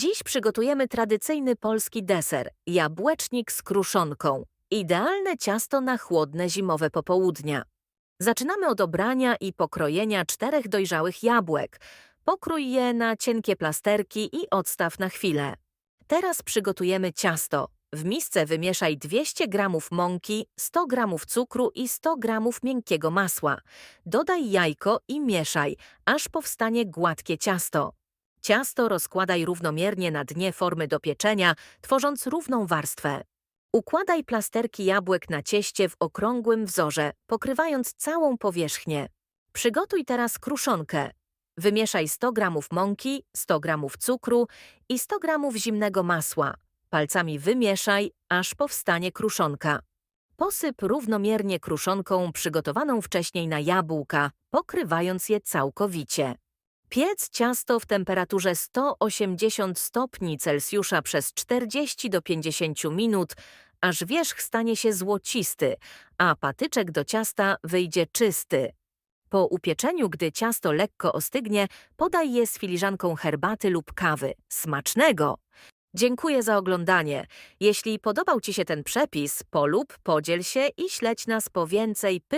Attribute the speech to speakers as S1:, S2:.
S1: Dziś przygotujemy tradycyjny polski deser – jabłecznik z kruszonką. Idealne ciasto na chłodne zimowe popołudnia. Zaczynamy od obrania i pokrojenia czterech dojrzałych jabłek. Pokrój je na cienkie plasterki i odstaw na chwilę. Teraz przygotujemy ciasto. W misce wymieszaj 200 g mąki, 100 g cukru i 100 g miękkiego masła. Dodaj jajko i mieszaj, aż powstanie gładkie ciasto. Ciasto rozkładaj równomiernie na dnie formy do pieczenia, tworząc równą warstwę. Układaj plasterki jabłek na cieście w okrągłym wzorze, pokrywając całą powierzchnię. Przygotuj teraz kruszonkę. Wymieszaj 100 g mąki, 100 g cukru i 100 g zimnego masła. Palcami wymieszaj, aż powstanie kruszonka. Posyp równomiernie kruszonką przygotowaną wcześniej na jabłka, pokrywając je całkowicie. Piec ciasto w temperaturze 180 stopni Celsjusza przez 40 do 50 minut, aż wierzch stanie się złocisty, a patyczek do ciasta wyjdzie czysty. Po upieczeniu, gdy ciasto lekko ostygnie, podaj je z filiżanką herbaty lub kawy. Smacznego! Dziękuję za oglądanie. Jeśli podobał Ci się ten przepis, polub, podziel się i śledź nas po więcej pysznych